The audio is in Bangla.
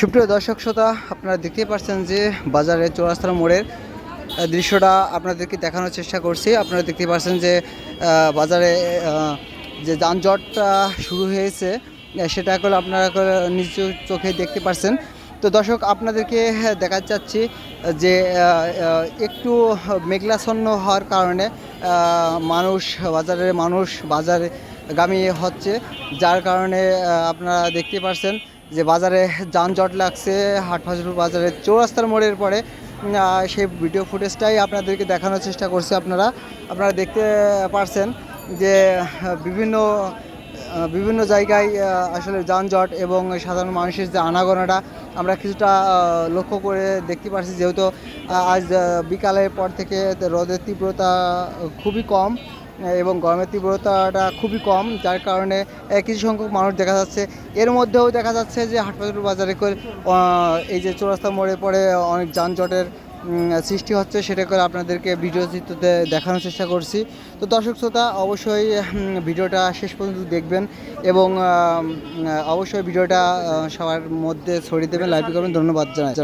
সুপ্রিয় দর্শক শ্রোতা, আপনারা দেখতেই পাচ্ছেন যে বাজারে চৌরাস্তার মোড়ের দৃশ্যটা আপনাদেরকে দেখানোর চেষ্টা করছি। আপনারা দেখতে পাচ্ছেন যে বাজারে যে যানজটটা শুরু হয়েছে সেটা এখন আপনারা নিজ চোখে দেখতে পাচ্ছেন তো দর্শক, আপনাদেরকে দেখা চাচ্ছি যে একটু মেঘলাচ্ছন্ন হওয়ার কারণে মানুষ, বাজারের মানুষ বাজারে গামিয়ে হচ্ছে। যার কারণে আপনারা দেখতে পাচ্ছেন যে বাজারে যানজট লাগছে হাট ফাজলুর বাজারের চৌরাস্তার মোড়ের পরে সেই ভিডিও ফুটেজটাই আপনাদেরকে দেখানোর চেষ্টা করছি আপনারা। আপনারা দেখতে পারছেন যে, বিভিন্ন বিভিন্ন জায়গায় আসলে যানজট এবং সাধারণ মানুষের যে আনাগোনাটা, আমরা কিছুটা লক্ষ্য করে দেখতে পারছি। যেহেতু আজ বিকালের পর থেকে রোদের তীব্রতা খুবই কম এবং গরমের তীব্রতাটা খুবই কম, যার কারণে কিছু সংখ্যক মানুষ দেখা যাচ্ছে। এর মধ্যেও দেখা যাচ্ছে যে হাটবাজার বাজারে করে এই যে চৌরাস্তা মোড়ে পড়ে অনেক যানজটের সৃষ্টি হচ্ছে, সেটা করে আপনাদেরকে ভিডিও চিত্রতে দেখানোর চেষ্টা করছি। তো দর্শক শ্রোতা, অবশ্যই ভিডিওটা শেষ পর্যন্ত দেখবেন এবং অবশ্যই ভিডিওটা সবার মধ্যে ছড়িয়ে দেবেন। লাইক করবেন। ধন্যবাদ জানাই।